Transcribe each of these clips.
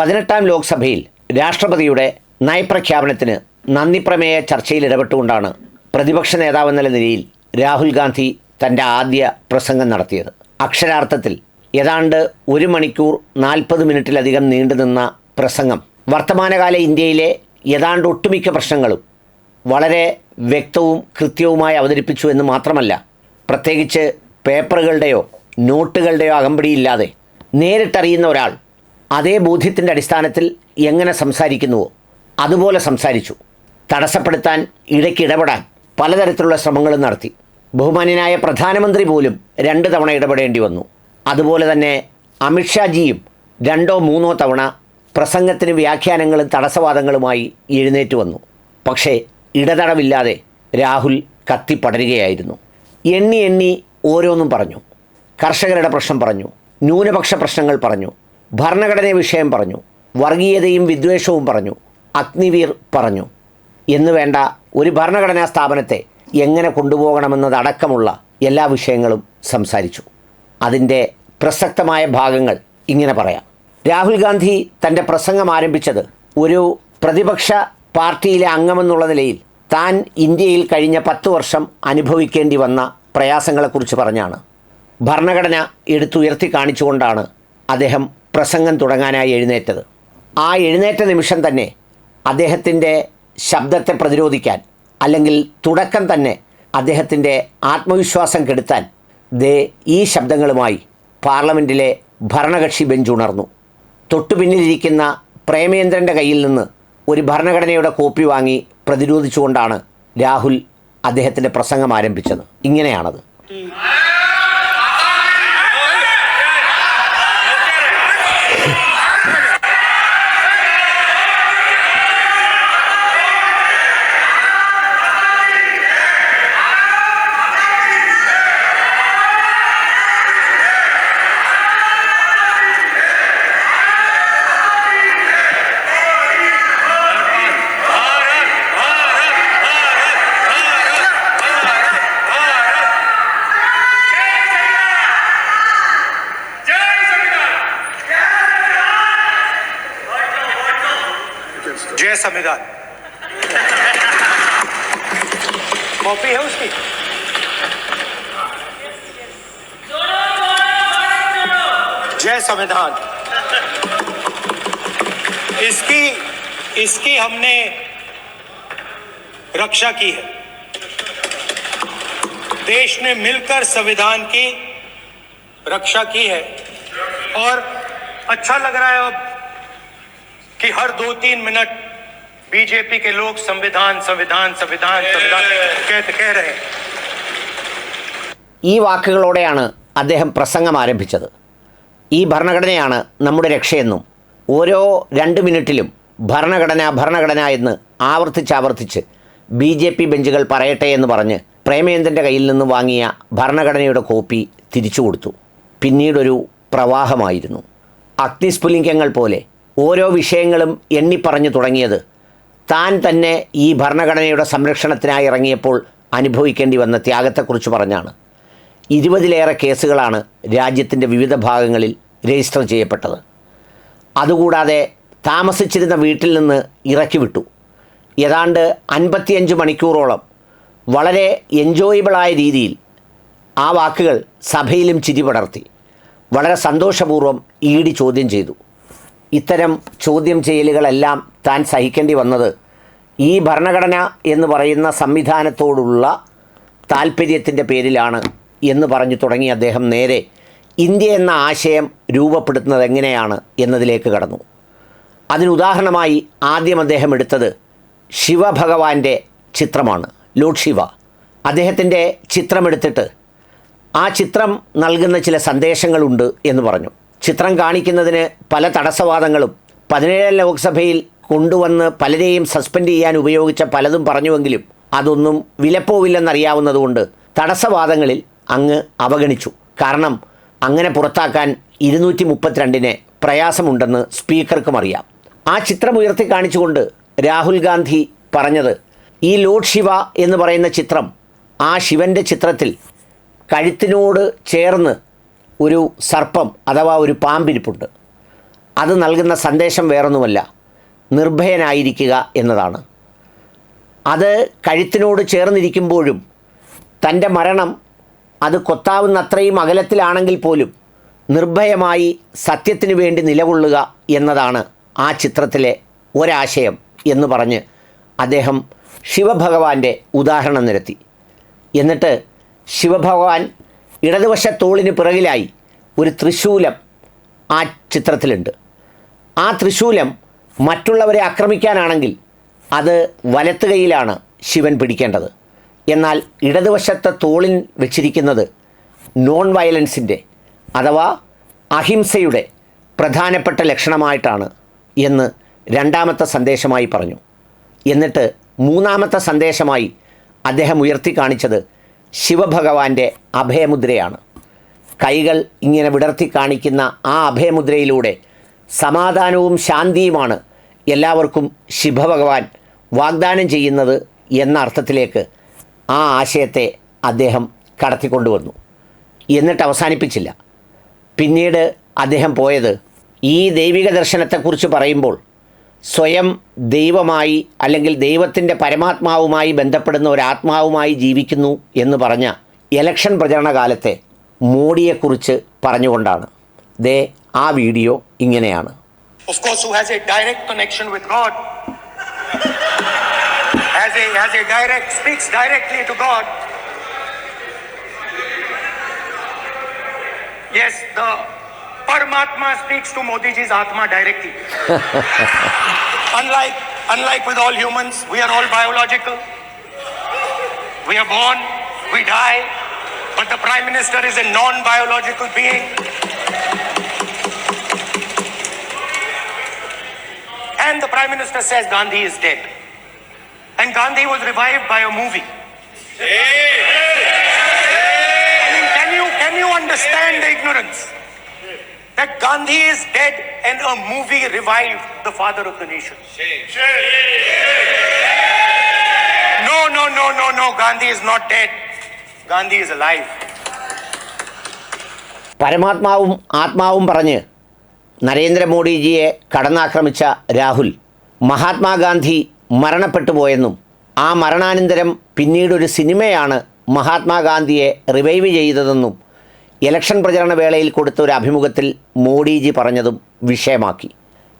പതിനെട്ടാം ലോക്സഭയിൽ രാഷ്ട്രപതിയുടെ നയപ്രഖ്യാപനത്തിന് നന്ദിപ്രമേയ ചർച്ചയിൽ ഇടപെട്ടുകൊണ്ടാണ് പ്രതിപക്ഷ നേതാവെന്ന നിലയിൽ രാഹുൽ ഗാന്ധി തന്റെ ആദ്യ പ്രസംഗം നടത്തിയത്. അക്ഷരാർത്ഥത്തിൽ ഏതാണ്ട് ഒരു മണിക്കൂർ നാൽപ്പത് മിനിറ്റിലധികം നീണ്ടുനിന്ന പ്രസംഗം വർത്തമാനകാല ഇന്ത്യയിലെ ഏതാണ്ട് ഒട്ടുമിക്ക പ്രശ്നങ്ങളും വളരെ വ്യക്തവും കൃത്യവുമായി അവതരിപ്പിച്ചു എന്ന് മാത്രമല്ല പ്രത്യേകിച്ച് പേപ്പറുകളുടെയോ നോട്ടുകളുടെയോ അകമ്പടിയില്ലാതെ നേരിട്ടറിയുന്ന ഒരാൾ അതേ ബോധ്യത്തിന്റെ അടിസ്ഥാനത്തിൽ എങ്ങനെ സംസാരിക്കുന്നുവോ അതുപോലെ സംസാരിച്ചു. തടസ്സപ്പെടുത്താൻ ഇടയ്ക്ക് ഇടപെടാൻ പലതരത്തിലുള്ള ശ്രമങ്ങളും നടത്തി. ബഹുമാന്യനായ പ്രധാനമന്ത്രി പോലും രണ്ട് തവണ ഇടപെടേണ്ടി വന്നു. അതുപോലെ തന്നെ അമിത്ഷാജിയും രണ്ടോ മൂന്നോ തവണ പ്രസംഗത്തിന് വ്യാഖ്യാനങ്ങളും തടസ്സവാദങ്ങളുമായി എഴുന്നേറ്റ് വന്നു. പക്ഷേ ഇടതടവില്ലാതെ രാഹുൽ കത്തിപ്പടരുകയായിരുന്നു. എണ്ണി എണ്ണി ഓരോന്നും പറഞ്ഞു. കർഷകരുടെ പ്രശ്നം പറഞ്ഞു. ന്യൂനപക്ഷ പ്രശ്നങ്ങൾ പറഞ്ഞു. ഭരണഘടനാ വിഷയം പറഞ്ഞു വർഗീയതയും വിദ്വേഷവും പറഞ്ഞു അഗ്നിവീർ പറഞ്ഞു. എന്ന് വേണ്ട ഒരു ഭരണഘടനാ സ്ഥാപനത്തെ എങ്ങനെ കൊണ്ടുപോകണമെന്നതടക്കമുള്ള എല്ലാ വിഷയങ്ങളും സംസാരിച്ചു. അതിന്റെ പ്രസക്തമായ ഭാഗങ്ങൾ ഇങ്ങനെ പറയാം. രാഹുൽ ഗാന്ധി തന്റെ പ്രസംഗം ആരംഭിച്ചത് ഒരു പ്രതിപക്ഷ പാർട്ടിയിലെ അംഗമെന്നുള്ള നിലയിൽ താൻ ഇന്ത്യയിൽ കഴിഞ്ഞ പത്ത് വർഷം അനുഭവിക്കേണ്ടി വന്ന പ്രയാസങ്ങളെക്കുറിച്ച് പറഞ്ഞാണ്. ഭരണഘടന എടുത്തുയർത്തി കാണിച്ചുകൊണ്ടാണ് അദ്ദേഹം പ്രസംഗം തുടങ്ങാനായി എഴുന്നേറ്റത്. ആ എഴുന്നേറ്റ നിമിഷം തന്നെ അദ്ദേഹത്തിന്റെ ശബ്ദത്തെ പ്രതിരോധിക്കാൻ അല്ലെങ്കിൽ തുടക്കം തന്നെ അദ്ദേഹത്തിന്റെ ആത്മവിശ്വാസം കെടുത്താൻ ദേ ഈ ശബ്ദങ്ങളുമായി പാർലമെന്റിലെ ഭരണകക്ഷി ബെഞ്ച് ഉണർന്നു. തൊട്ടു പിന്നിലിരിക്കുന്ന പ്രേമേന്ദ്രന്റെ കയ്യിൽ നിന്ന് ഒരു ഭരണഘടനയുടെ കോപ്പി വാങ്ങി പ്രതിരോധിച്ചുകൊണ്ടാണ് രാഹുൽ അദ്ദേഹത്തിന്റെ പ്രസംഗം ആരംഭിച്ചത്. ഇങ്ങനെയാണത്. संविधान कॉपी है उसकी? जय संविधान। इसकी इसकी हमने रक्षा की है। देश ने मिलकर संविधान की रक्षा की है। और अच्छा लग रहा है अब कि हर दो तीन मिनट बीजेपी के लोग संविधान संविधान संविधान संविधान कहते कह रहे हैं ഈ വാക്കുകളോടെയാണ് അദ്ദേഹം പ്രസംഗം ആരംഭിച്ചത് ഈ ഭരണഘടനയാണ് നമ്മുടെ രക്ഷയെന്നും ഓരോ രണ്ട് മിനിറ്റിലും ഭരണഘടന ഭരണഘടന എന്ന് ആവർത്തിച്ചാവർത്തിച്ച് ബി ജെ പി ബെഞ്ചുകൾ പറയട്ടെ എന്ന് പറഞ്ഞ് പ്രേമേന്ദ്രൻ്റെ കയ്യിൽ നിന്ന് വാങ്ങിയ ഭരണഘടനയുടെ കോപ്പി തിരിച്ചു കൊടുത്തു പിന്നീടൊരു പ്രവാഹമായിരുന്നു അഗ്നിസ്ഫുലിംഗങ്ങൾ പോലെ ഓരോ വിഷയങ്ങളും എണ്ണിപ്പറഞ്ഞു തുടങ്ങിയത് താൻ തന്നെ ഈ ഭരണഘടനയുടെ സംരക്ഷണത്തിനായി ഇറങ്ങിയപ്പോൾ അനുഭവിക്കേണ്ടി വന്ന ത്യാഗത്തെക്കുറിച്ച് പറഞ്ഞാണ്. ഇരുപതിലേറെ കേസുകളാണ് രാജ്യത്തിന്റെ വിവിധ ഭാഗങ്ങളിൽ രജിസ്റ്റർ ചെയ്യപ്പെട്ടത്. അതുകൂടാതെ താമസിച്ചിരുന്ന വീട്ടിൽ നിന്ന് ഇറക്കി വിട്ടു. ഏതാണ്ട് അൻപത്തിയഞ്ച് മണിക്കൂറോളം വളരെ എൻജോയബിളായ രീതിയിൽ ആ വാക്കുകൾ സഭയിലും ചിരി പടർത്തി. വളരെ സന്തോഷപൂർവം ഈടി ചോദ്യം ചെയ്തു. ഇത്തരം ചോദ്യം ചെയ്യലുകളെല്ലാം താൻ സഹിക്കേണ്ടി വന്നത് ഈ ഭരണഘടന എന്ന് പറയുന്ന സംവിധാനത്തോടുള്ള താല്പര്യത്തിന്റെ പേരിലാണ് എന്ന് പറഞ്ഞു തുടങ്ങി അദ്ദേഹം നേരെ ഇന്ത്യ എന്ന ആശയം രൂപപ്പെടുത്തുന്നത് എങ്ങനെയാണ് എന്നതിലേക്ക് കടന്നു. അതിനുദാഹരണമായി ആദ്യം അദ്ദേഹം എടുത്തത് ശിവഭഗവാന്റെ ചിത്രമാണ് ലോഡ് ശിവ. അദ്ദേഹത്തിന്റെ ചിത്രമെടുത്തിട്ട് ആ ചിത്രം നൽകുന്ന ചില സന്ദേശങ്ങളുണ്ട് എന്ന് പറഞ്ഞു. ചിത്രം കാണിക്കുന്നതിന് പല തടസ്സവാദങ്ങളും പതിനേഴാം ലോക്സഭയിൽ കൊണ്ടുവന്ന് പലരെയും സസ്പെൻഡ് ചെയ്യാൻ ഉപയോഗിച്ച പലതും പറഞ്ഞുവെങ്കിലും അതൊന്നും വിലപ്പോവില്ലെന്നറിയാവുന്നതുകൊണ്ട് തടസ്സവാദങ്ങളിൽ അങ്ങ് അവഗണിച്ചു. കാരണം അങ്ങനെ പുറത്താക്കാൻ ഇരുന്നൂറ്റി മുപ്പത്തിരണ്ടിന് പ്രയാസമുണ്ടെന്ന് സ്പീക്കർക്കും അറിയാം. ആ ചിത്രം ഉയർത്തി കാണിച്ചുകൊണ്ട് രാഹുൽ ഗാന്ധി പറഞ്ഞത് ഈ ലോഡ് ശിവ എന്ന് പറയുന്ന ചിത്രം ആ ശിവന്റെ ചിത്രത്തിൽ കഴുത്തിനോട് ചേർന്ന് ഒരു സർപ്പം അഥവാ ഒരു പാമ്പിരിപ്പുണ്ട്. അത് നൽകുന്ന സന്ദേശം വേറൊന്നുമല്ല. നിർഭയനായിരിക്കുക എന്നതാണ്. അത് കഴുത്തിനോട് ചേർന്നിരിക്കുമ്പോഴും തന്റെ മരണം അത് കൊത്താവുന്ന അത്രയും അകലത്തിലാണെങ്കിൽ പോലും നിർഭയമായി സത്യത്തിനു വേണ്ടി നിലകൊള്ളുക എന്നതാണ് ആ ചിത്രത്തിലെ ഒരാശയം എന്ന് പറഞ്ഞ് അദ്ദേഹം ശിവഭഗവാന്റെ ഉദാഹരണം നിരത്തി. എന്നിട്ട് ശിവഭഗവാൻ ഇടതുവശ തോളിന് പിറകിലായി ഒരു തൃശൂലം ആ ചിത്രത്തിലുണ്ട്. ആ തൃശൂലം മറ്റുള്ളവരെ ആക്രമിക്കാനാണെങ്കിൽ അത് വലത്ത് കൈയിലാണ് ശിവൻ പിടിക്കേണ്ടത്. എന്നാൽ ഇടതുവശത്തെ തോളിൽ വെച്ചിരിക്കുന്നത് നോൺ വയലൻസിന്റെ അഥവാ അഹിംസയുടെ പ്രധാനപ്പെട്ട ലക്ഷണമായിട്ടാണ് എന്ന് രണ്ടാമത്തെ സന്ദേശമായി പറഞ്ഞു. എന്നിട്ട് മൂന്നാമത്തെ സന്ദേശമായി അദ്ദേഹം ഉയർത്തി കാണിച്ചത് ശിവഭഗവാന്റെ അഭയമുദ്രയാണ്. കൈകൾ ഇങ്ങനെ വിടർത്തി കാണിക്കുന്ന ആ അഭയമുദ്രയിലൂടെ സമാധാനവും ശാന്തിയുമാണ് എല്ലാവർക്കും ശിവഭഗവാൻ വാഗ്ദാനം ചെയ്യുന്നത് എന്ന അർത്ഥത്തിലേക്ക് ആ ആശയത്തെ അദ്ദേഹം കടത്തിക്കൊണ്ടുവന്നു. എന്നിട്ട് അവസാനിപ്പിച്ചില്ല. പിന്നീട് അദ്ദേഹം പോയത് ഈ ദൈവിക ദർശനത്തെക്കുറിച്ച് പറയുമ്പോൾ സ്വയം ദൈവമായി അല്ലെങ്കിൽ ദൈവത്തിന്റെ പരമാത്മാവുമായി ബന്ധപ്പെടുന്ന ഒരു ആത്മാവുമായി ജീവിക്കുന്നു എന്ന് പറഞ്ഞ ഇലക്ഷൻ പ്രചരണ കാലത്തെ മോഡിയെക്കുറിച്ച് പറഞ്ഞുകൊണ്ടാണ്. ദേ ആ വീഡിയോ ഇങ്ങനെയാണ്. Of course, who has a direct connection with God, has a has a direct speaks directly to God. Yes, the Paramatma speaks to Modi ji's Atma directly. unlike unlike with all humans, we are all biological. We are born, we die, but the Prime Minister is a non-biological being. And the Prime Minister says Gandhi is dead. And Gandhi was revived by a movie. I mean, can you can you understand the ignorance? That Gandhi is dead and a movie revived the father of the nation. No, no, no, no, no. Gandhi is not dead. Gandhi is alive. പരമാത്മാവും ആത്മാവും പറഞ്ഞ് നരേന്ദ്രമോദിജിയെ കടന്നാക്രമിച്ച രാഹുൽ മഹാത്മാഗാന്ധി മരണപ്പെട്ടു പോയെന്നും ആ മരണാനന്തരം പിന്നീടൊരു സിനിമയാണ് മഹാത്മാഗാന്ധിയെ revive ചെയ്തതെന്നും election പ്രചരണ വേളയിൽ കൊടുത്ത ഒരു അഭിമുഖത്തിൽ മോഡിജി പറഞ്ഞതും വിഷയമാക്കി.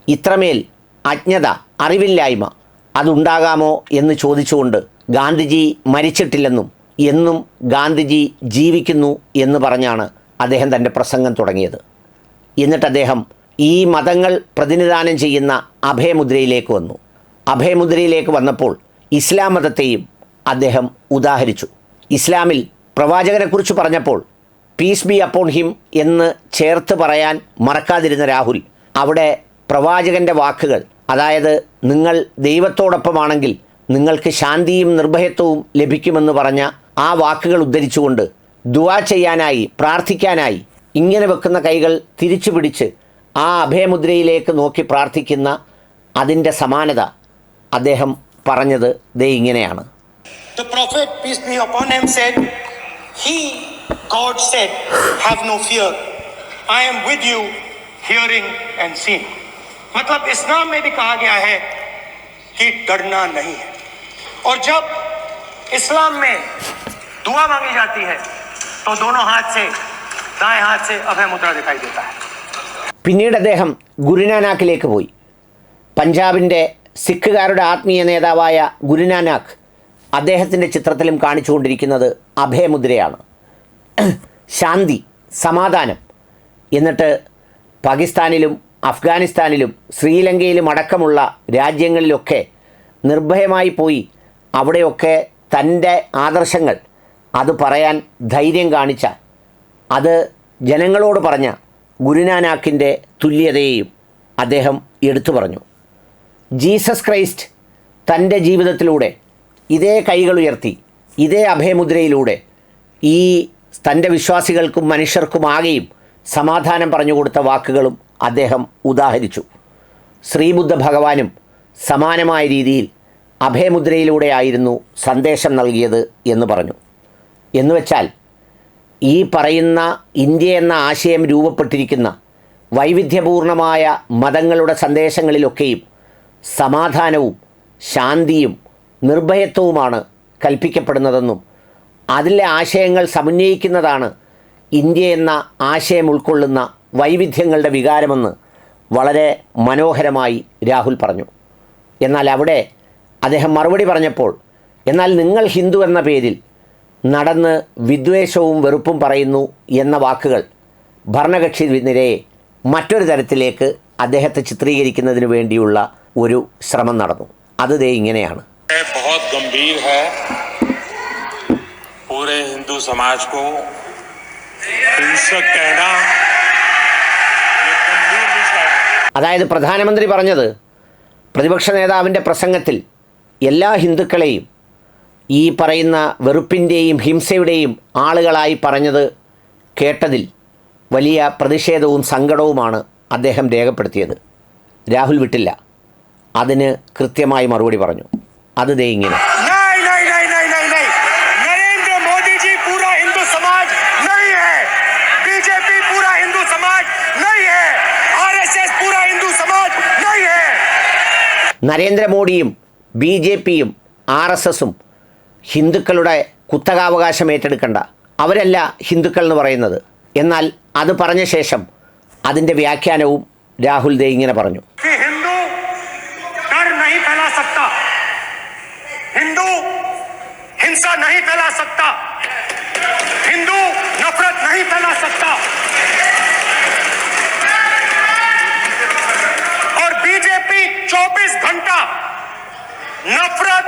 ഇത്രമേൽ അജ്ഞത അറിവില്ലായ്മ അതുണ്ടാകാമോ എന്ന് ചോദിച്ചുകൊണ്ട് ഗാന്ധിജി മരിച്ചിട്ടില്ലെന്നും എന്നും ഗാന്ധിജി ജീവിക്കുന്നു എന്ന് പറഞ്ഞാണ് അദ്ദേഹം തന്റെ പ്രസംഗം തുടങ്ങിയത്. എന്നിട്ട് അദ്ദേഹം ഈ മതങ്ങൾ പ്രതിനിധാനം ചെയ്യുന്ന അഭയമുദ്രയിലേക്ക് വന്നു. അഭയമുദ്രയിലേക്ക് വന്നപ്പോൾ ഇസ്ലാം മതത്തെയും അദ്ദേഹം ഉദാഹരിച്ചു. ഇസ്ലാമിൽ പ്രവാചകനെക്കുറിച്ച് പറഞ്ഞപ്പോൾ പീസ് ബി അപ്പോൺ ഹിം എന്ന് ചേർത്ത് പറയാൻ മറക്കാതിരുന്ന രാഹുൽ അവിടെ പ്രവാചകന്റെ വാക്കുകൾ അതായത് നിങ്ങൾ ദൈവത്തോടൊപ്പമാണെങ്കിൽ നിങ്ങൾക്ക് ശാന്തിയും നിർഭയത്വവും ലഭിക്കുമെന്ന് പറഞ്ഞ ആ വാക്കുകൾ ഉദ്ധരിച്ചുകൊണ്ട് ദുവാ ചെയ്യാനായി പ്രാർത്ഥിക്കാനായി ഇങ്ങനെ വെക്കുന്ന കൈകൾ തിരിച്ചു പിടിച്ച് ആ അഭയമുദ്രയിലേക്ക് നോക്കി പ്രാർത്ഥിക്കുന്ന അതിൻ്റെ സമാനത അദ്ദേഹം പറഞ്ഞത് ദേ ഇങ്ങനെയാണ് The Prophet, peace be upon him, said, He, God said, have no fear. I am with you, hearing and seeing. मतलब इस्लाम में भी कहा गया है कि डरना नहीं है और जब इस्लाम में दुआ मांगी जाती है तो दोनों हाथ से दाएं हाथ से अभय मुद्रा दिखाई देता है പിന്നീട് അദ്ദേഹം ഗുരുനാനാക്കിലേക്ക് പോയി. പഞ്ചാബിന്റെ സിഖുകാരുടെ ആത്മീയ നേതാവായ ഗുരുനാനാക്ക് അദ്ദേഹത്തിന്റെ ചിത്രത്തിലും കാണിച്ചുകൊണ്ടിരിക്കുന്നത് അഭയമുദ്രയാണ്. ശാന്തി സമാധാനം എന്നിട്ട് പാകിസ്ഥാനിലും അഫ്ഗാനിസ്ഥാനിലും ശ്രീലങ്കയിലും അടക്കമുള്ള രാജ്യങ്ങളിലൊക്കെ നിർഭയമായി പോയി അവിടെയൊക്കെ തന്റെ ആദർശങ്ങൾ അത് പറയാൻ ധൈര്യം കാണിച്ച അത് ജനങ്ങളോട് പറഞ്ഞ ഗുരുനാനാക്കിന്റെ തുല്യതയെയും അദ്ദേഹം എടുത്തു പറഞ്ഞു. ജീസസ് ക്രൈസ്റ്റ് തന്റെ ജീവിതത്തിലൂടെ ഇതേ കൈകൾ ഉയർത്തി ഇതേ അഭയമുദ്രയിലൂടെ ഈ തന്റെ വിശ്വാസികൾക്കും മനുഷ്യർക്കുമാകെയും സമാധാനം പറഞ്ഞു കൊടുത്ത വാക്കുകളും അദ്ദേഹം ഉദാഹരിച്ചു. ശ്രീബുദ്ധ ഭഗവാനും സമാനമായ രീതിയിൽ അഭയമുദ്രയിലൂടെ ആയിരുന്നു സന്ദേശം നൽകിയത് എന്ന് പറഞ്ഞു. എന്നുവെച്ചാൽ ഈ പറയുന്ന ഇന്ത്യ എന്ന ആശയം രൂപപ്പെട്ടിരിക്കുന്ന വൈവിധ്യപൂർണമായ മതങ്ങളുടെ സന്ദേശങ്ങളിലൊക്കെയും സമാധാനവും ശാന്തിയും നിർഭയത്വവുമാണ് കൽപ്പിക്കപ്പെടുന്നതെന്നും അതിലെ ആശയങ്ങൾ സമന്വയിക്കുന്നതാണ് ഇന്ത്യ എന്ന ആശയം ഉൾക്കൊള്ളുന്ന വൈവിധ്യങ്ങളുടെ വികാരമെന്ന് വളരെ മനോഹരമായി രാഹുൽ പറഞ്ഞു. എന്നാൽ അവിടെ അദ്ദേഹം മറുപടി പറഞ്ഞപ്പോൾ എന്നാൽ നിങ്ങൾ ഹിന്ദു എന്ന പേരിൽ നടന്ന് വിദ്വേഷവും വെറുപ്പും പറയുന്നു എന്ന വാക്കുകൾ ഭരണകക്ഷി നിരയെ മറ്റൊരു തരത്തിലേക്ക് അദ്ദേഹത്തെ ചിത്രീകരിക്കുന്നതിന് വേണ്ടിയുള്ള ഒരു ശ്രമം നടന്നു അത് ദേ ഇങ്ങനെയാണ് है बहुत गंभीर है पूरे हिंदू समाज को हिंसक कहना ये गंभीर विषय है അതായത് പ്രധാനമന്ത്രി പറഞ്ഞത് പ്രതിപക്ഷ നേതാവിൻ്റെ പ്രസംഗത്തിൽ എല്ലാ ഹിന്ദുക്കളെയും ഈ പറയുന്ന വെറുപ്പിന്റെയും ഹിംസയുടെയും ആളുകളായി പറഞ്ഞത് കേട്ടതിൽ വലിയ പ്രതിഷേധവും സങ്കടവുമാണ് അദ്ദേഹം രേഖപ്പെടുത്തിയത്. രാഹുൽ വിട്ടില്ല. അതിന് കൃത്യമായി മറുപടി പറഞ്ഞു. അത് ദേ ഇങ്ങനെ. നരേന്ദ്രമോദിയും ബി ജെ പിയും ആർ എസ് എസും ഹിന്ദുക്കളുടെ കുത്തകാവകാശം ഏറ്റെടുക്കണ്ട അവരല്ല ഹിന്ദുക്കൾ എന്ന് പറയുന്നത് എന്നാൽ അത് പറഞ്ഞ ശേഷം അതിൻ്റെ വ്യാഖ്യാനവും രാഹുൽ ദേ ഇങ്ങനെ പറഞ്ഞു कि हिंदू डर नहीं फैला सकता हिंदू हिंसा नहीं फैला सकता हिंदू नफरत नहीं फैला सकता और बीजेपी 24 घंटा नफरत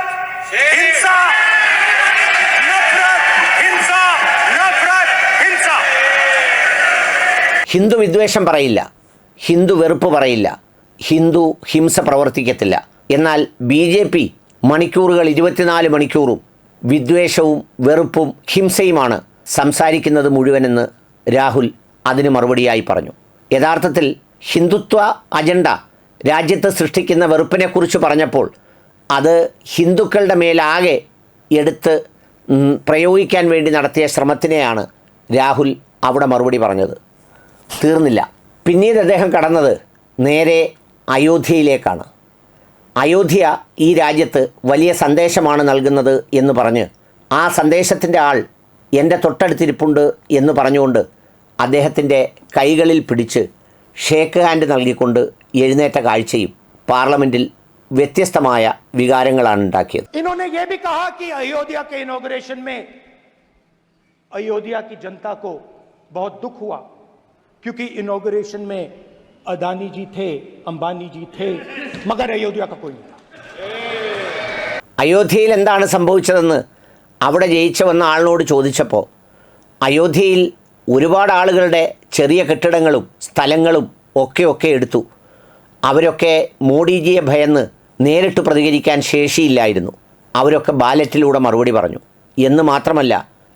ഹിന്ദു വിദ്വേഷം പറയില്ല. ഹിന്ദു വെറുപ്പ് പറയില്ല. ഹിന്ദു ഹിംസ പ്രവർത്തിക്കത്തില്ല. എന്നാൽ ബി ജെ പി മണിക്കൂറുകൾ ഇരുപത്തിനാല് മണിക്കൂറും വിദ്വേഷവും വെറുപ്പും ഹിംസയുമാണ് സംസാരിക്കുന്നത് മുഴുവനെന്ന് രാഹുൽ അതിന് മറുപടിയായി പറഞ്ഞു. യഥാർത്ഥത്തിൽ ഹിന്ദുത്വ അജണ്ട രാജ്യത്ത് സൃഷ്ടിക്കുന്ന വെറുപ്പിനെക്കുറിച്ച് പറഞ്ഞപ്പോൾ അത് ഹിന്ദുക്കളുടെ മേലാകെ എടുത്ത് പ്രയോഗിക്കാൻ വേണ്ടി നടത്തിയ ശ്രമത്തിനെയാണ് രാഹുൽ അവിടെ മറുപടി പറഞ്ഞത്. തീർന്നില്ല. പിന്നീട് അദ്ദേഹം കടന്നത് നേരെ അയോധ്യയിലേക്കാണ്. അയോധ്യ ഈ രാജ്യത്ത് വലിയ സന്ദേശമാണ് നൽകുന്നത് എന്ന് പറഞ്ഞ് ആ സന്ദേശത്തിന്റെ ആൾ എന്റെ തൊട്ടടുത്തിരിപ്പുണ്ട് എന്ന് പറഞ്ഞുകൊണ്ട് അദ്ദേഹത്തിന്റെ കൈകളിൽ പിടിച്ച് ഷേക്ക് ഹാൻഡ് നൽകിക്കൊണ്ട് എഴുന്നേറ്റ കാഴ്ചയും പാർലമെന്റിൽ വ്യത്യസ്തമായ വികാരങ്ങളാണ് ഉണ്ടാക്കിയത് इन्होंने ये भी कहा कि अयोध्या के इनॉग्रेशन में अयोध्या की जनता को बहुत दुख हुआ क्योंकि इनॉग्रेशन में अदानी जी थे अंबानी जी थे मगर अयोध्या का कोई नहीं था അയോധ്യയിൽ എന്താണ് സംഭവിച്ചതെന്ന് അവിടെ ജയിച്ചു വന്ന ആളിനോട് ചോദിച്ചപ്പോൾ അയോധ്യയിൽ ഒരുപാട് ആളുകളുടെ ചെറിയ കെട്ടിടങ്ങളും സ്ഥലങ്ങളും ഒക്കെ ഒക്കെ എടുത്തു അവരൊക്കെ മോഡിജിയെ ഭയന്ന് നേരിട്ട് പ്രതികരിക്കാൻ ശേഷിയില്ലായിരുന്നു. അവരൊക്കെ ബാലറ്റിലൂടെ മറുപടി പറഞ്ഞു. എന്ന് മാത്രമല്ല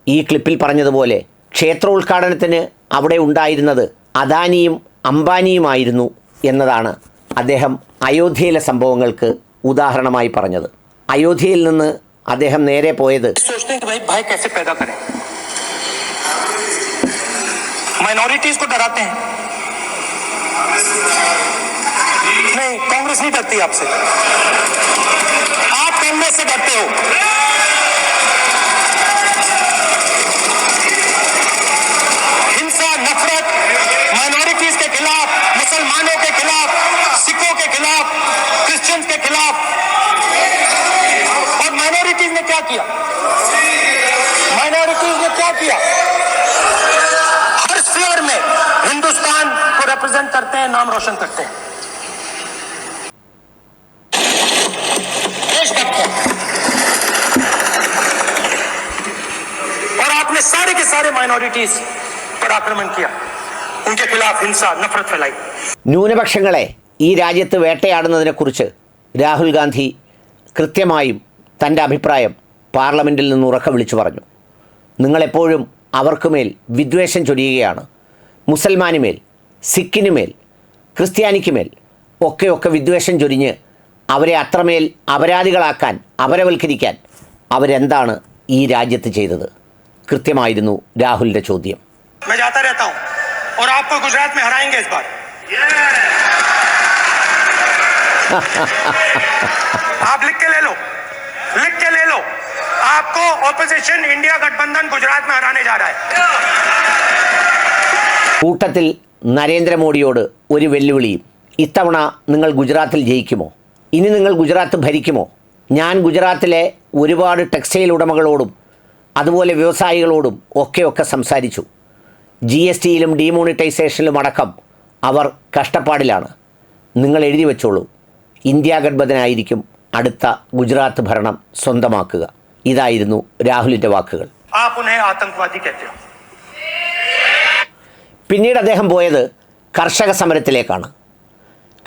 ഈ ക്ലിപ്പിൽ പറഞ്ഞതുപോലെ ക്ഷേത്രോദ്ഘാടനത്തിന് അവിടെ ഉണ്ടായിരുന്നത് അദാനിയും അംബാനിയുമായിരുന്നു എന്നതാണ് അദ്ദേഹം അയോധ്യയിലെ സംഭവങ്ങൾക്ക് ഉദാഹരണമായി പറഞ്ഞത്. അയോധ്യയിൽ നിന്ന് അദ്ദേഹം നേരെ പോയത് മൈനോറിറ്റീസ് कि भाई भय कैसे पैदा करें माइनॉरिटीज को डराते हैं नहीं डरती आपसे। आप कांग्रेस से डरते हो। हिंसा, नफरत माइनॉरिटीज के खिलाफ, मुसलमानों के खिलाफ, सिखों के खिलाफ क्रिश्चियंस के खिलाफ। और माइनॉरिटीज ने क्या किया? माइनॉरिटीज ने क्या किया? हर स्फीयर में हिंदुस्तान को रिप्रेजेंट करते हैं, नाम रोशन करते हैं। माइनॉरिटीज पर आक्रमण किया उनके खिलाफ हिंसा नफरत फैलाई ന്യൂനപക്ഷങ്ങളെ ഈ രാജ്യത്ത് വേട്ടയാടുന്നതിനെക്കുറിച്ച് രാഹുൽ ഗാന്ധി കൃത്യമായും തൻ്റെ അഭിപ്രായം പാർലമെൻറ്റിൽ നിന്ന് ഉറക്ക വിളിച്ചു പറഞ്ഞു നിങ്ങളെപ്പോഴും അവർക്കുമേൽ വിദ്വേഷം ചൊരിയുകയാണ് മുസൽമാനുമേൽ സിഖിനുമേൽ ക്രിസ്ത്യാനിക്കുമേൽ ഒക്കെ ഒക്കെ വിദ്വേഷം ചൊരിഞ്ഞ് അവരെ അത്രമേൽ അപരാധികളാക്കാൻ അപരവൽക്കരിക്കാൻ അവരെന്താണ് ഈ രാജ്യത്ത് ചെയ്തത് കൃത്യമായിരുന്നു രാഹുലിൻ്റെ ചോദ്യം मैं जाता रहता हूं और आपको गुजरात में हराएंगे इस बार आप लिख के ले लो लिख के ले लो आपको ऑपोजिशन इंडिया गठबंधन गुजरात में हराने जा रहा है കൂട്ടത്തിൽ നരേന്ദ്രമോദിയോട് ഒരു വെല്ലുവിളിയും ഇത്തവണ നിങ്ങൾ ഗുജറാത്തിൽ ജയിക്കുമോ ഇനി നിങ്ങൾ ഗുജറാത്ത് ഭരിക്കുമോ ഞാൻ ഗുജറാത്തിലെ ഒരുപാട് ടെക്സ്റ്റൈൽ ഉടമകളോടും അതുപോലെ വ്യവസായികളോടും ഒക്കെയൊക്കെ സംസാരിച്ചു. ജി എസ് ടിയിലും ഡീമോണിറ്റൈസേഷനിലും അടക്കം അവർ കഷ്ടപ്പാടിലാണ്. നിങ്ങൾ എഴുതി വെച്ചോളൂ. ഇന്ത്യാ ഗഡ്ബദനായിരിക്കും അടുത്ത ഗുജറാത്ത് ഭരണം സ്വന്തമാക്കുക. ഇതായിരുന്നു രാഹുലിന്റെ വാക്കുകൾ. പിന്നീട് അദ്ദേഹം പോയത് കർഷക സമരത്തിലേക്കാണ്.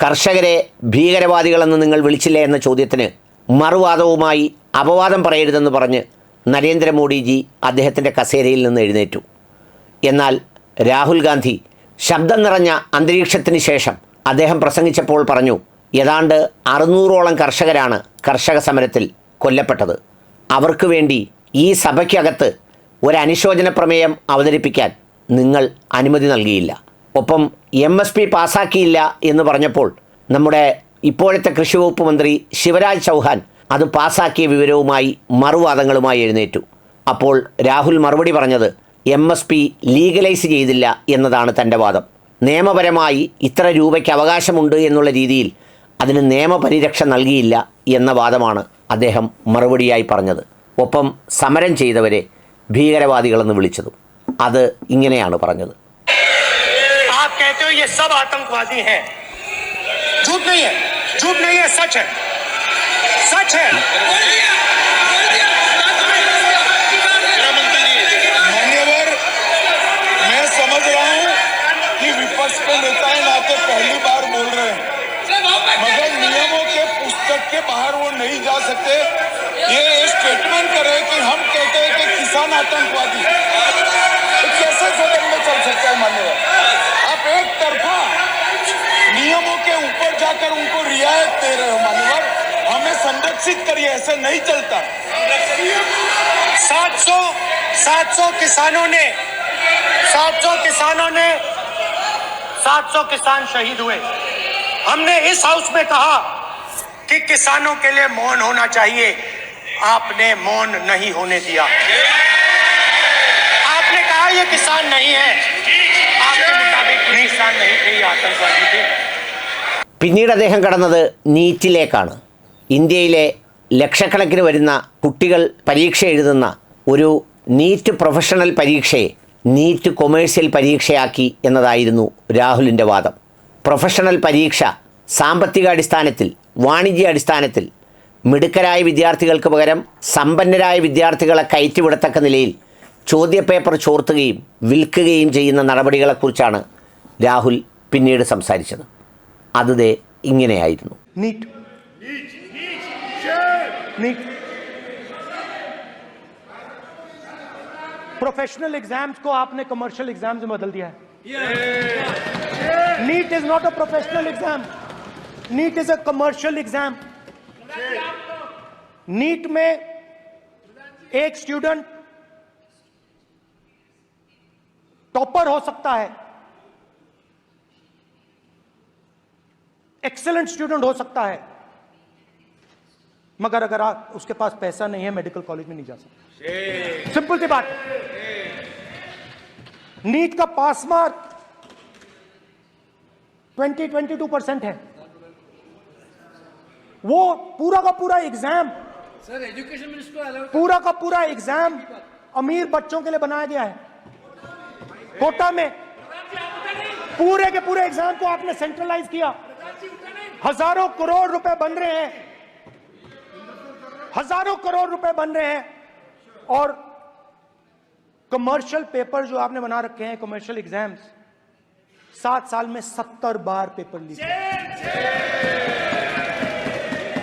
കർഷകരെ ഭീകരവാദികളെന്ന് നിങ്ങൾ വിളിച്ചില്ലേ എന്ന ചോദ്യത്തിന് മറുവാദവുമായി അപവാദം പറയരുതെന്ന് പറഞ്ഞ് നരേന്ദ്രമോദിജി അദ്ദേഹത്തിന്റെ കസേരയിൽ നിന്ന് എഴുന്നേറ്റു. എന്നാൽ രാഹുൽ ഗാന്ധി ശബ്ദം നിറഞ്ഞ അന്തരീക്ഷത്തിന് ശേഷം അദ്ദേഹം പ്രസംഗിച്ചപ്പോൾ പറഞ്ഞു ഏതാണ്ട് അറുന്നൂറോളം കർഷകരാണ് കർഷക സമരത്തിൽ കൊല്ലപ്പെട്ടത്. അവർക്ക് വേണ്ടി ഈ സഭയ്ക്കകത്ത് ഒരു അനുശോചന പ്രമേയം അവതരിപ്പിക്കാൻ നിങ്ങൾ അനുമതി നൽകിയില്ല. ഒപ്പം എം എസ് പി പാസ്സാക്കിയില്ല എന്ന് പറഞ്ഞപ്പോൾ നമ്മുടെ ഇപ്പോഴത്തെ കൃഷി വകുപ്പ് മന്ത്രി ശിവരാജ് ചൗഹാൻ അത് പാസ്സാക്കിയ വിവരവുമായി മറുവാദങ്ങളുമായി എഴുന്നേറ്റു അപ്പോൾ രാഹുൽ മറുപടി പറഞ്ഞത് എം എസ് പി ലീഗലൈസ് ചെയ്തില്ല എന്നതാണ് തൻ്റെ വാദം നിയമപരമായി ഇത്ര രൂപയ്ക്ക് അവകാശമുണ്ട് എന്നുള്ള രീതിയിൽ അതിന് നിയമപരിരക്ഷ നൽകിയില്ല എന്ന വാദമാണ് അദ്ദേഹം മറുപടിയായി പറഞ്ഞത് ഒപ്പം സമരം ചെയ്തവരെ ഭീകരവാദികളെന്ന് വിളിച്ചതും അത് ഇങ്ങനെയാണ് പറഞ്ഞത് आप कहते हो ये सब आतंकवादी हैं झूठ नहीं है झूठ नहीं है सच है सच है मान्यवर मैं समझ रहा हूँ कि विपक्ष के नेता है नाते पहली बार बोल रहे हैं। मगर नियमों के पुस्तक के बाहर वो नहीं जा सकते। ये स्टेटमेंट करे कि हम कहते हैं कि किसान आतंकवादी। ऐसे नहीं चलता 700 700 किसानों ने 700 किसानों ने 700 किसान शहीद हुए हमने इस हाउस में कहा कि किसानों के लिए मौन होना चाहिए आपने मौन नहीं होने दिया आपने कहा ये किसान नहीं है आपके मुताबिक ये किसान नहीं थे ये आतंकवादी थे പിന്നീട് അദ്ദേഹം കടന്നത് നീറ്റിലേക്കാണ് ഇന്ത്യയിലെ ലക്ഷക്കണക്കിന് വരുന്ന കുട്ടികൾ പരീക്ഷ എഴുതുന്ന ഒരു നീറ്റ് പ്രൊഫഷണൽ പരീക്ഷയെ നീറ്റ് കൊമേഴ്സ്യൽ പരീക്ഷയാക്കി എന്നതായിരുന്നു രാഹുലിന്റെ വാദം. പ്രൊഫഷണൽ പരീക്ഷ സാമ്പത്തിക അടിസ്ഥാനത്തിൽ വാണിജ്യ അടിസ്ഥാനത്തിൽ മിടുക്കരായ വിദ്യാർത്ഥികൾക്ക് പകരം സമ്പന്നരായ വിദ്യാർത്ഥികളെ കയറ്റിവിടത്തക്ക നിലയിൽ ചോദ്യപേപ്പർ ചോർത്തുകയും വിൽക്കുകയും ചെയ്യുന്ന നടപടികളെക്കുറിച്ചാണ് രാഹുൽ പിന്നീട് സംസാരിച്ചത്. അത് ഇങ്ങനെയായിരുന്നു. नीट नीट प्रोफेशनल एग्ज़ाम्स को आपने कमर्शियल एग्ज़ाम्स में बदल दिया है। NEET is not a professional exam NEET is a commercial exam NEET में एक स्टूडेंट टॉपर हो सकता है। एक्सेलेंट स्टूडेंट हो सकता है। मगर अगर आप उसके पास पैसा नहीं है मेडिकल कॉलेज में नहीं जा सकता। सिंपल सी बात। नीट का पास मार्क 20 22 परसेंट है। वो पूरा का पूरा एग्ज़ाम सर एजुकेशन मिनिस्टर पूरा का पूरा एग्ज़ाम अमीर बच्चों के लिए बनाया गया है। कोटा में। पूरे के पूरे एग्ज़ाम को आपने सेंट्रलाइज किया। हज़ारों करोड़ रुपए बन रहे हैं। हज़ारों करोड़ रुपए बन रहे हैं। और कमर्शियल पेपर जो आपने बना रखे हैं कमर्शियल एग्ज़ाम्स सात साल में सत्तर बार पेपर लीक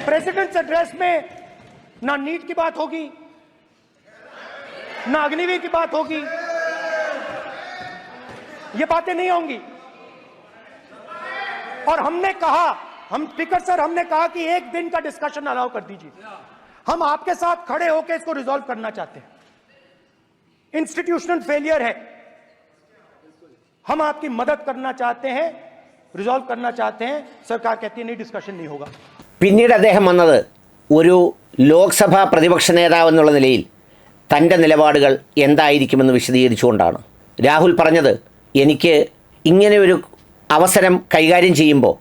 प्रेसिडेंट्स एड्रेस में ना नीट की बात होगी, ना अग्निवीर की बात होगी। ये बातें नहीं होंगी। और हमने कहा, हम स्पीकर सर हमने कहा कि एक दिन का डिस्कशन अलाउ कर दीजिए। हम आपके साथ खड़े होकर इसको रिजॉल्व करना चाहते हैं इंस्टीट्यूशनल फेलियर है हम आपकी मदद करना चाहते हैं रिजॉल्व करना चाहते हैं सरकार कहती है नहीं डिस्कशन नहीं होगा പിന്നീട് അദ്ദേഹം വന്നത് ഒരു ലോക്സഭാ പ്രതിപക്ഷ നേതാവ് എന്നുള്ള നിലയിൽ തൻ്റെ നിലപാടുകൾ എന്തായിരിക്കുമെന്ന് വിശദീകരിച്ചുകൊണ്ടാണ് രാഹുൽ പറഞ്ഞത് എനിക്ക് ഇങ്ങനെ ഒരു അവസരം കൈകാര്യം ചെയ്യുമ്പോൾ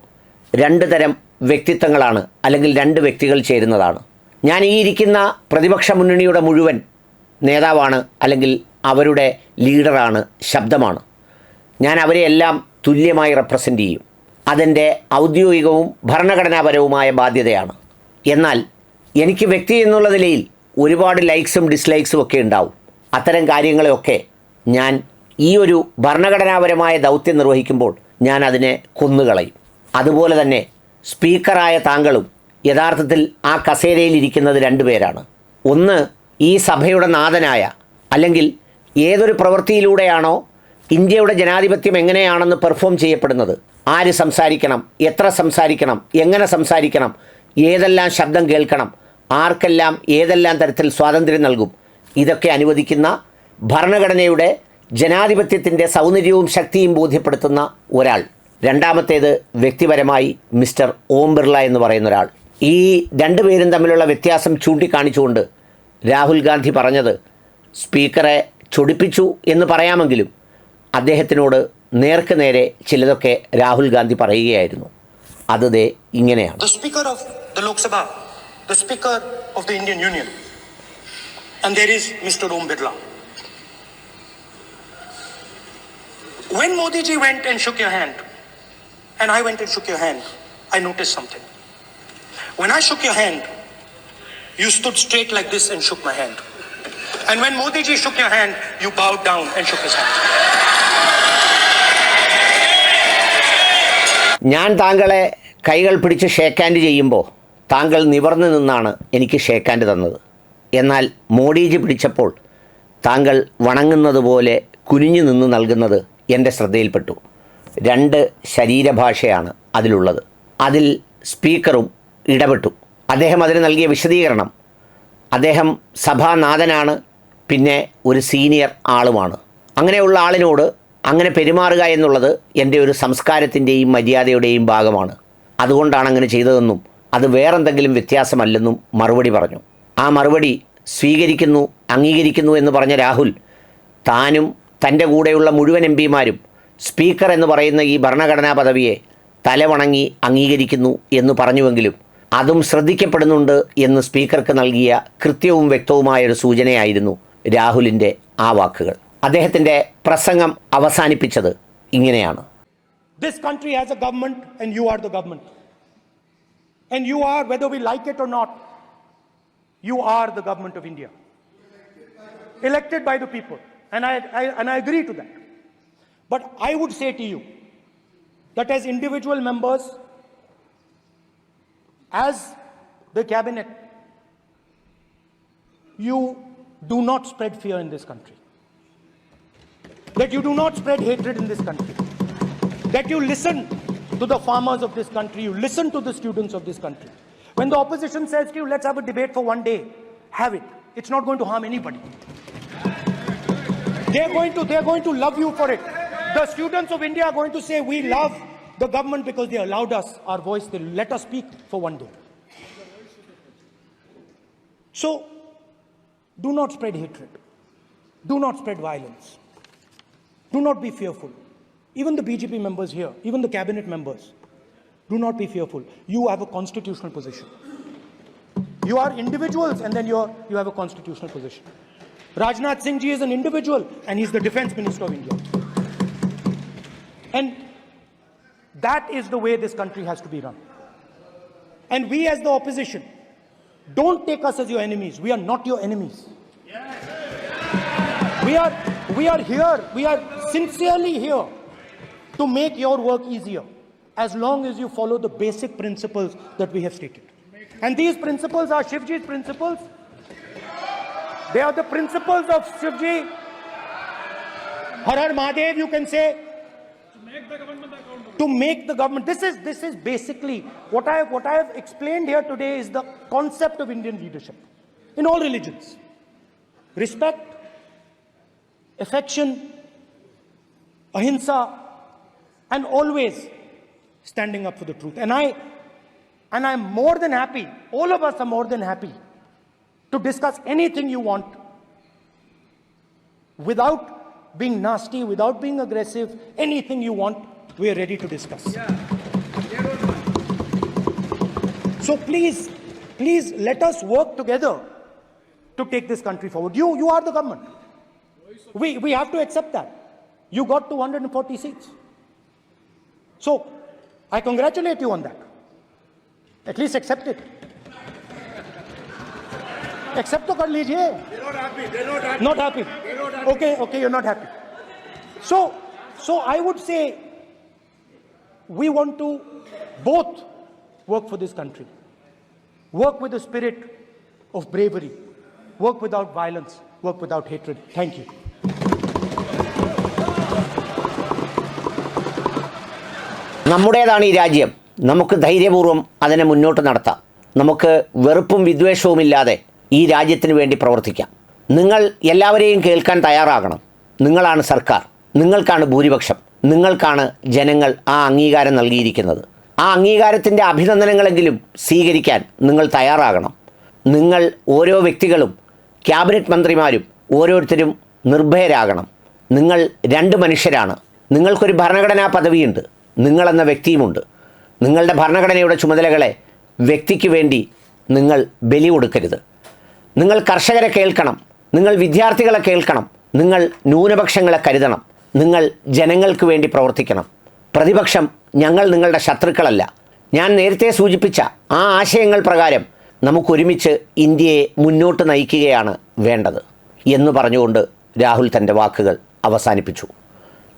രണ്ട് തരം വ്യക്തിത്വങ്ങളാണ് അല്ലെങ്കിൽ രണ്ട് വ്യക്തികൾ ചേരുന്നതാണ് ഞാൻ ഈ ഇരിക്കുന്ന പ്രതിപക്ഷ മുന്നണിയുടെ മുഴുവൻ നേതാവാണ് അല്ലെങ്കിൽ അവരുടെ ലീഡറാണ് ശബ്ദമാണ്. ഞാൻ അവരെയെല്ലാം തുല്യമായി റെപ്രസെന്റ് ചെയ്യും. അതെന്റെ ഔദ്യോഗികവും ഭരണഘടനാപരവുമായ ബാധ്യതയാണ്. എന്നാൽ എനിക്ക് വ്യക്തി എന്നുള്ള നിലയിൽ ഒരുപാട് ലൈക്സും ഡിസ്ലൈക്സും ഒക്കെ ഉണ്ടാവും. അത്തരം കാര്യങ്ങളെയൊക്കെ ഞാൻ ഈ ഒരു ഭരണഘടനാപരമായ ദൗത്യം നിർവഹിക്കുമ്പോൾ ഞാൻ അതിനെ കൊന്നുകളയും. അതുപോലെ തന്നെ സ്പീക്കറായ താങ്കളും യഥാർത്ഥത്തിൽ ആ കസേരയിൽ ഇരിക്കുന്നത് രണ്ടുപേരാണ് ഒന്ന് ഈ സഭയുടെ നാഥനായ അല്ലെങ്കിൽ ഏതൊരു പ്രവൃത്തിയിലൂടെയാണോ ഇന്ത്യയുടെ ജനാധിപത്യം എങ്ങനെയാണെന്ന് പെർഫോം ചെയ്യപ്പെടുന്നത്. ആര് സംസാരിക്കണം എത്ര സംസാരിക്കണം എങ്ങനെ സംസാരിക്കണം ഏതെല്ലാം ശബ്ദം കേൾക്കണം ആർക്കെല്ലാം ഏതെല്ലാം തരത്തിൽ സ്വാതന്ത്ര്യം നൽകും ഇതൊക്കെ അനുവദിക്കുന്ന ഭരണഘടനയുടെ ജനാധിപത്യത്തിന്റെ സൗന്ദര്യവും ശക്തിയും ബോധ്യപ്പെടുത്തുന്ന ഒരാൾ. രണ്ടാമത്തേത് വ്യക്തിപരമായി മിസ്റ്റർ ഓം ബിർള എന്ന് പറയുന്ന ഒരാൾ. ഈ രണ്ടു പേരും തമ്മിലുള്ള വ്യത്യാസം ചൂണ്ടിക്കാണിച്ചുകൊണ്ട് രാഹുൽ ഗാന്ധി പറഞ്ഞത് സ്പീക്കറെ ചൊടിപ്പിച്ചു എന്ന് പറയാമെങ്കിലും അദ്ദേഹത്തിനോട് നേർക്ക് നേരെ ചിലതൊക്കെ രാഹുൽ ഗാന്ധി പറയുകയായിരുന്നു. അത് ഇങ്ങനെയാണ്. When Modi ji went and shook your hand, and I went and shook your hand, I noticed something. When I shook your hand, you stood straight like this and shook my hand. And when Modi ji shook your hand, you bowed down and shook his hand. ഞാൻ താങ്കളെ കൈകൾ പിടിച്ച് shake hand ചെയ്യുമ്പോൾ താങ്കൾ നിവർന്നു നിന്നാണ് എനിക്ക് shake hand തന്നത് എന്നാൽ മോഡിജി പിടിച്ചപ്പോൾ താങ്കൾ വണങ്ങുന്നത് പോലെ കുനിഞ്ഞു നിന്ന് നൽകുന്നത് എന്റെ ശ്രദ്ധയിൽപ്പെട്ടു രണ്ട് ശരീരഭാഷയാണ് അതിലുള്ളത് അതിൽ സ്പീക്കറും ഇടപെട്ടു. അദ്ദേഹം അതിന് നൽകിയ വിശദീകരണം അദ്ദേഹം സഭാനാഥനാണ് പിന്നെ ഒരു സീനിയർ ആളുമാണ്. അങ്ങനെയുള്ള ആളിനോട് അങ്ങനെ പെരുമാറുക എന്നുള്ളത് എന്റെ ഒരു സംസ്കാരത്തിന്റെയും മര്യാദയുടെയും ഭാഗമാണ്. അതുകൊണ്ടാണ് അങ്ങനെ ചെയ്തതെന്നും അത് വേറെന്തെങ്കിലും വ്യത്യാസമല്ലെന്നും മറുപടി പറഞ്ഞു. ആ മറുപടി സ്വീകരിക്കുന്നു അംഗീകരിക്കുന്നു എന്ന് പറഞ്ഞ രാഹുൽ താനും തന്റെ കൂടെയുള്ള മുഴുവൻ എം പിമാരും സ്പീക്കർ എന്ന് പറയുന്ന ഈ ഭരണഘടനാ പദവിയെ തലവണങ്ങി അംഗീകരിക്കുന്നു എന്ന് പറഞ്ഞുവെങ്കിലും അതും ശ്രദ്ധിക്കപ്പെടുന്നുണ്ട് എന്ന് സ്പീക്കർക്ക് നൽകിയ കൃത്യവും വ്യക്തവുമായ ഒരു സൂചനയായിരുന്നു രാഹുലിന്റെ ആ വാക്കുകൾ അദ്ദേഹത്തിന്റെ പ്രസംഗം അവസാനിപ്പിച്ചത് ഇങ്ങനെയാണ് government, and you are the government. And you are, whether we like it or not, you are the government of India. Elected by the people. And I, I, and I agree to that. But I would say to you that as individual members, as the cabinet, you do not spread fear in this country. That you do not spread hatred in this country that you listen to the farmers of this country, you listen to the students of this country. When the opposition says to you, let's have a debate for one day, have it. It's not going to harm anybody. They're going to, they're going to love you for it. The students of India are going to say, we love the government because they allowed us our voice, they let us speak for one day. So, do not spread hatred. Do not spread violence. Do not be fearful. Even the BJP members here, even the cabinet members, do not be fearful. You have a constitutional position. You are individuals and then you're, you have a constitutional position. Rajnath Singh ji is an individual and he's the defense minister of India. And that is the way this country has to be run. And we as the opposition, don't take us as your enemies. We are not your enemies. We are, we are here, we are sincerely here to make your work easier as long as you follow the basic principles that we have stated. And these principles are Shivji's principles. They are the principles of Shivji. Har Har Mahadev, you can say. To make the government. This is this is basically what I have what I have explained here today is the concept of Indian leadership in all religions. Respect, affection, ahimsa, and always standing up for the truth. And I and I'm more than happy, all of us are more than happy to discuss anything you want without being nasty, without being aggressive, anything you want, we are ready to discuss. So please, please let us work together to take this country forward. You, you are the government. We, we have to accept that. You got 240 seats. So I congratulate you on that. At least accept it. Accept to kar. They're not happy. They're not happy. Not happy. They're not happy. Okay, okay, you're not happy. So, so I would say we want to both work for this country. Work with the spirit of bravery. Work without violence. Work without hatred. Thank you. നമ്മുടേതാണ് ഈ രാജ്യം? നമുക്ക് ധൈര്യപൂർവം അതിനെ മുന്നോട്ട് നടത്താം. നമുക്ക് വെറുപ്പും വിദ്വേഷവും ഇല്ലാതെ ഈ രാജ്യത്തിന് വേണ്ടി പ്രവർത്തിക്കാം. നിങ്ങൾ എല്ലാവരെയും കേൾക്കാൻ തയ്യാറാകണം. നിങ്ങളാണ് സർക്കാർ. നിങ്ങൾക്കാണ് ഭൂരിപക്ഷം. നിങ്ങൾക്കാണ് ജനങ്ങൾ ആ അംഗീകാരം നൽകിയിരിക്കുന്നത്. ആ അംഗീകാരത്തിന്റെ അഭിനന്ദനങ്ങളെങ്കിലും സ്വീകരിക്കാൻ നിങ്ങൾ തയ്യാറാകണം. നിങ്ങൾ ഓരോ വ്യക്തികളും ക്യാബിനറ്റ് മന്ത്രിമാരും ഓരോരുത്തരും നിർഭയരാകണം. നിങ്ങൾ രണ്ട് മനുഷ്യരാണ്. നിങ്ങൾക്കൊരു ഭരണഘടനാ പദവിയുണ്ട്. നിങ്ങളെന്ന വ്യക്തിയുമുണ്ട്. നിങ്ങളുടെ ഭരണഘടനയുടെ ചുമതലകളെ വ്യക്തിക്ക് വേണ്ടി നിങ്ങൾ ബലി കൊടുക്കരുത്. നിങ്ങൾ കർഷകരെ കേൾക്കണം. നിങ്ങൾ വിദ്യാർത്ഥികളെ കേൾക്കണം. നിങ്ങൾ ന്യൂനപക്ഷങ്ങളെ കരുതണം. നിങ്ങൾ ജനങ്ങൾക്ക് വേണ്ടി പ്രവർത്തിക്കണം. പ്രതിപക്ഷം ഞങ്ങൾ നിങ്ങളുടെ ശത്രുക്കളല്ല. ഞാൻ നേരത്തെ സൂചിപ്പിച്ച ആ ആശയങ്ങൾ പ്രകാരം നമുക്കൊരുമിച്ച് ഇന്ത്യയെ മുന്നോട്ട് നയിക്കുകയാണ് വേണ്ടത് എന്ന് പറഞ്ഞുകൊണ്ട് രാഹുൽ തന്റെ വാക്കുകൾ അവസാനിപ്പിച്ചു.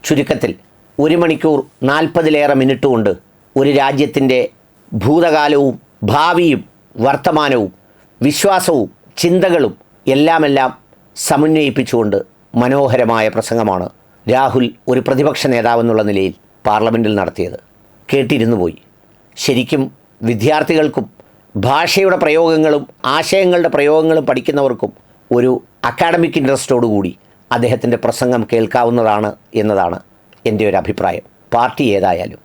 ചുരുക്കത്തിൽ ഒരു മണിക്കൂർ നാൽപ്പതിലേറെ മിനിറ്റ് കൊണ്ട് ഒരു രാജ്യത്തിന്റെ ഭൂതകാലവും ഭാവിയും വർത്തമാനവും വിശ്വാസവും ചിന്തകളും എല്ലാമെല്ലാം സമന്വയിപ്പിച്ചുകൊണ്ട് മനോഹരമായ പ്രസംഗമാണ് രാഹുൽ ഒരു പ്രതിപക്ഷ നേതാവെന്നുള്ള നിലയിൽ പാർലമെന്റിൽ നടത്തിയത്. കേട്ടിരുന്നു പോയി. ശരിക്കും വിദ്യാർത്ഥികൾക്കും ഭാഷയുടെ പ്രയോഗങ്ങളും ആശയങ്ങളുടെ പ്രയോഗങ്ങളും പഠിക്കുന്നവർക്കും ഒരു അക്കാഡമിക് ഇൻട്രസ്റ്റോടുകൂടി അദ്ദേഹത്തിന്റെ പ്രസംഗം കേൾക്കാവുന്നതാണ് എന്നതാണ് എന്റെ ഒരു അഭിപ്രായം. പാർട്ടി ഏതായാലും.